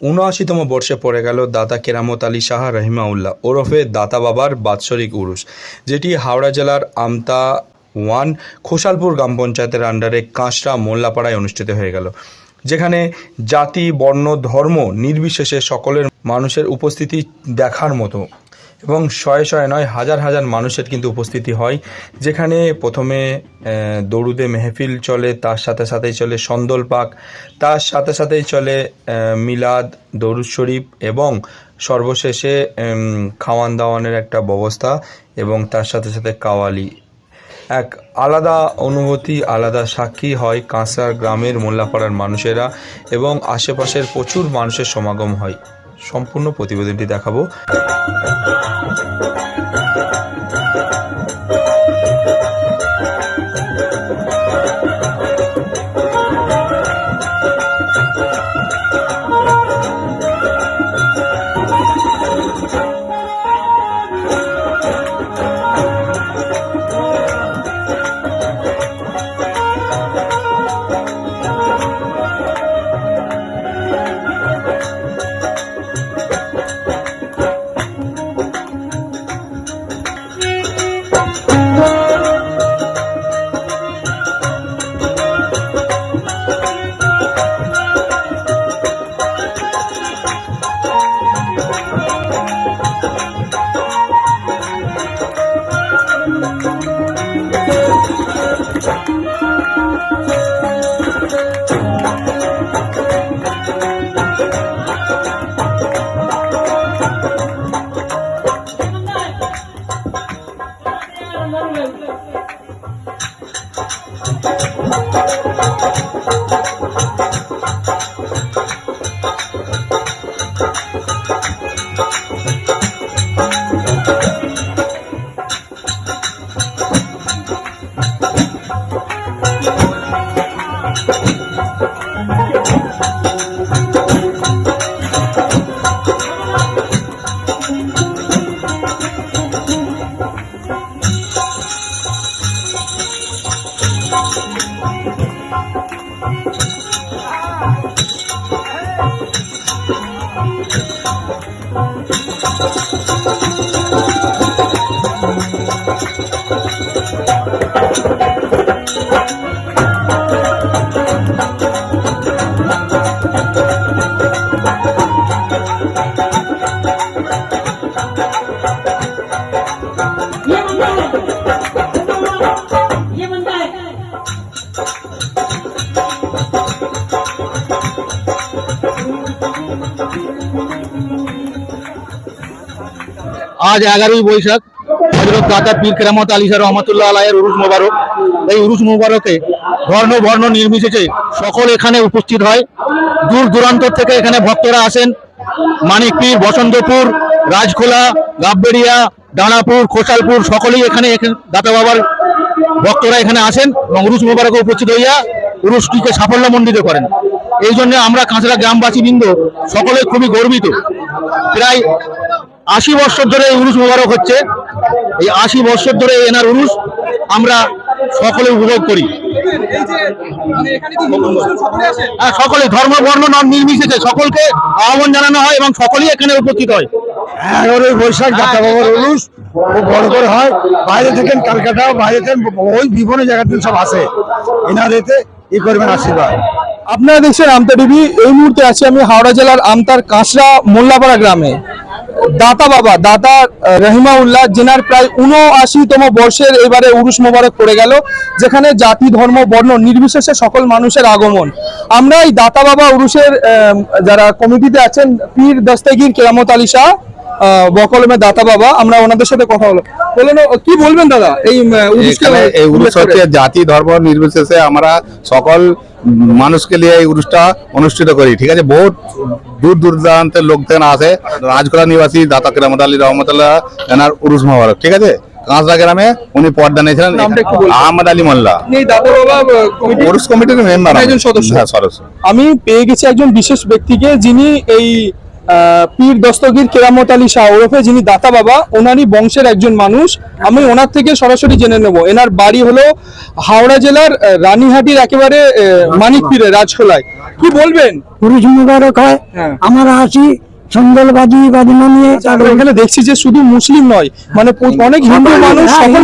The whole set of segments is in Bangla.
উনআশিতম বর্ষে পড়ে গেল দাতা কেরামত আলী সাহা রহিমাউল্লাহ ওরফে দাতা বাবার বাৎসরিক উরুস যেটি হাওড়া জেলার আমতা ওয়ান খোসালপুর গ্রাম পঞ্চায়েতের আন্ডারে কাঁচরা মোল্লাপাড়ায় অনুষ্ঠিত হয়ে গেল, যেখানে জাতি, বর্ণ, ধর্ম নির্বিশেষে সকলের মানুষের উপস্থিতি দেখার মতো এবং শয়ে শয়ে নয়, হাজার হাজার মানুষের কিন্তু উপস্থিতি হয়। যেখানে প্রথমে দরুদে মেহফিল চলে, তার সাথে সাথেই চলে সন্দল পাক, তার সাথে সাথেই চলে মিলাদ, দরুদ শরীফ এবং সর্বশেষে খাওয়ান দাওয়ানের একটা ব্যবস্থা এবং তার সাথে সাথে কাওয়ালি। এক আলাদা অনুভূতি, আলাদা সাক্ষী হয় কাঁসার গ্রামের মোল্লাপাড়ার মানুষেরা এবং আশেপাশের প্রচুর মানুষের সমাগম হয়। সম্পূর্ণ প্রতিবেদনটি দেখাবো। আজ এগারোই বৈশাখ হজরত দাতা পীর কেরামত আলী শাহ রহমতুল্লাহ আলাহের উরুস মোবারক। এই উরুস মোবারকে ধর্ম বর্ণ নির্বিশেষে সকল এখানে উপস্থিত হয়। দূর দূরান্ত থেকে এখানে ভক্তরা আসেন। মানিকপীর বসন্তপুর, রাজখোলা, গাববেড়িয়া, দানাপুর, খোসালপুর, সকলেই এখানে দাতা বাবার ভক্তরা এখানে আসেন এবং উরুস মোবারকে উপস্থিত হইয়া উরুসটিকে সাফল্যমণ্ডিত করেন। এই জন্য আমরা কাঁচরা গ্রামবাসী বৃন্দ সকলে খুবই গর্বিত। প্রায় আশি বছর ধরে এই উরুস মোবারক হচ্ছে। এই আশি বছর ধরে এনার উরুস আমরা সকলে উপভোগ করি। হ্যাঁ সকলে ধর্ম বর্ণ নন নির্বিশেষে সকলকে আহ্বান জানানো হয় এবং সকলেই এখানে উপস্থিত হয়। এগারোই বৈশাখ দাতা বাবার উরুস খুব বড় করে হয়। বাইরে থেকে ক্যালকাটা বাইরে থেকে ওই বিভিন্ন জায়গা থেকে সব আসে। এনাদেরতে ই করবেন আশীর্বাদ। আপনারা দেখছেন আমতা টিভি এই মুহূর্তে আছি আমি হাওড়া জেলার আমতার কাঁচরা মোল্লাপাড়া গ্রামে। দাতা বাবা, দাতা রহিমা উল্লাহ যেনার প্রায় উনআশিতম বর্ষের এবারে উরুস মোবারক পড়ে গেল, যেখানে জাতি, ধর্ম, বর্ণ নির্বিশেষে সকল মানুষের আগমন। আমরা এই দাতা বাবা উরুসের যারা কমিটিতে আছেন, পীর দস্তাগীর কেরামত আলী শাহ আহ, বকলমের দাতা বাবা আমরা ওনাদের সাথে কথা বলব। বলেন ও, কি বলবেন দাদা? এই এই হচ্ছে জাতি ধর্ম নির্বিশেষে আমরা সকল মানুষকে নিয়ে এই অনুষ্ঠিত করি ঠিক আছে? বহুত দূর দূর দূরান্তের লোক থেকে আসে নিবাসী দাতা কেরামত আলী রহমতুল্লাহ এনার উরুস মোবারক ঠিক আছে? কাঁচরা গ্রামে উনি পর্দা নিয়েছিলেন। আহমদ আলী মোল্লা। কমিটির উরুস কমিটির মেম্বার একজন সদস্য। হ্যাঁ সদস্য। আমি পেয়ে গেছি একজন বিশেষ ব্যক্তিকে যিনি এই পীর দস্তগীর কেরামত আলী শাহ ওরফে যিনি দাতা বাবা ওনারই বংশের একজন মানুষ। আমি ওনার থেকে সরাসরি জেনে নেব। এনার বাড়ি হলো হাওড়া জেলার রানীহাটির একেবারে আহ, মানিকপীরে রাজখোলায়। কি বলবেন? পুরুষ মুবারক হয়। হ্যাঁ। আমরা আসি নিয়ে। এখানে দেখছি যে শুধু মুসলিম নয় মানে অনেক হিন্দু মানুষ হ্যাঁ, সকল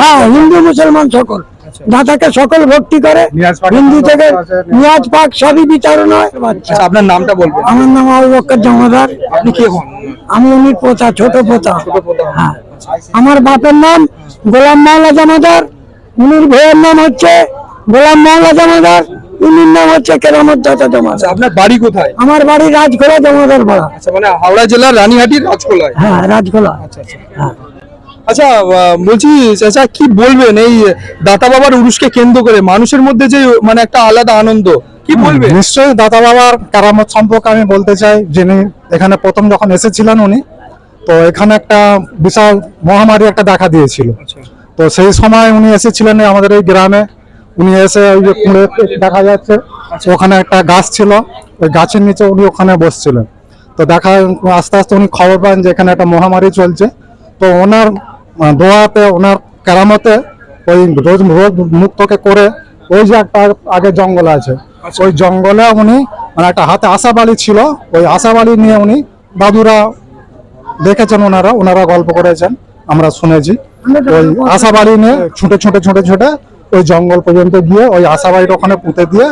হ্যাঁ হিন্দু মুসলমান সকল। দাতাকে সকল ভক্তি করে হিন্দু থেকে নিয়াজ পাক সবই বিচারণ হয়। আচ্ছা আপনার নামটা বলবেন। আমার নাম আবু বক্কর জমাদার। আপনি কে হন? আমি উনির পোতা ছোট পোতা হ্যাঁ। আমার বাপের নাম গোলাম মাওলা জমাদার। উনির ভাইয়ের নাম হচ্ছে গোলাম মাওলা জমাদার। উনির নাম হচ্ছে কেরামত দাতা আচ্ছা জমাদার আপনার বাড়ি কোথায়? আমার বাড়ি রাজখোলা জমাদার পাড়া আচ্ছা মানে হাওড়া জেলার রানীহাটির রাজখোলায়। হ্যাঁ রাজখোলা। হ্যাঁ। আচ্ছা বলছি চাচা কি বলবেন এই দাতা বাবার উরুষকে কেন্দ্র করে? মানুষের মধ্যে যে মানে একটা আলাদা আনন্দ কি বলবেন? নিশ্চয়ই দাতা বাবার কারামত সম্পর্কে আমি বলতে চাই যিনি এখানে প্রথম যখন এসেছিলেন উনি তো এখানে একটা বিশাল মহামারী একটা দেখা দিয়েছিল। তো সেই সময় উনি এসেছিলেন আমাদের এই গ্রামে উনি এসে ওই যে কুঁড়ে দেখা যাচ্ছে ওখানে একটা গাছ ছিল ওই গাছের নিচে উনি ওখানে বসছিলেন। তো দেখা আস্তে আস্তে উনি খবর পান যে এখানে একটা মহামারী চলছে। তো ওনার দোয়াতে ওনার কেরামতে ওই রোজ রোজ মুক্তকে করে ওই যে একটা আগে জঙ্গল আছে ওই জঙ্গলে উনি মানে একটা হাতে আশাবালি ছিল ওই আশাবালি নিয়ে উনি দাদুরা দেখেছেন ওনারা ওনারা গল্প করেছেন আমরা শুনেছি। ওই আশাবাড়ি নিয়ে ছুটে ছুটে ছুটে ছুটে ওই জঙ্গল পর্যন্ত গিয়ে ওই আশাবাড়ির ওখানে পুঁতে দিয়ে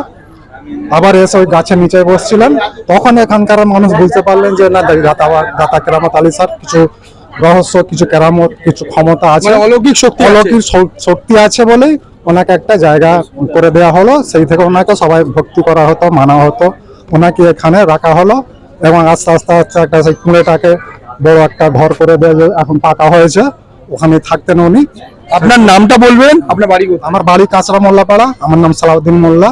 আবার এসে ওই গাছের নিচে বসছিলেন। তখন এখানকার মানুষ বুঝতে পারলেন যে না দাতা দাতা কেরামত আলী স্যার কিছু রহস্য কিছু কেরামত কিছু ক্ষমতা আছে। মানে অলৌকিক শক্তি। অলৌকিক শক্তি আছে বলেই ওনাকে একটা জায়গা করে দেওয়া হলো। সেই থেকে ওনাকে সবাই ভক্তি করা হতো মানা হতো। ওনাকে এখানে রাখা হলো এবং আস্তে আস্তে আস্তে একটা সেই কুঁড়েটাকে বড় একটা ঘর করে দেওয়া এখন পাকা হয়েছে ওখানে থাকতেন উনি। আপনার নামটা বলবেন? আপনার বাড়ি আমার বাড়ি কাঁচরা মোল্লাপাড়া আমার নাম সালাউদ্দিন মোল্লা।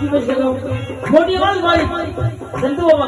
দিবে ছিল বডি অল বাই সেন্টু বাবা।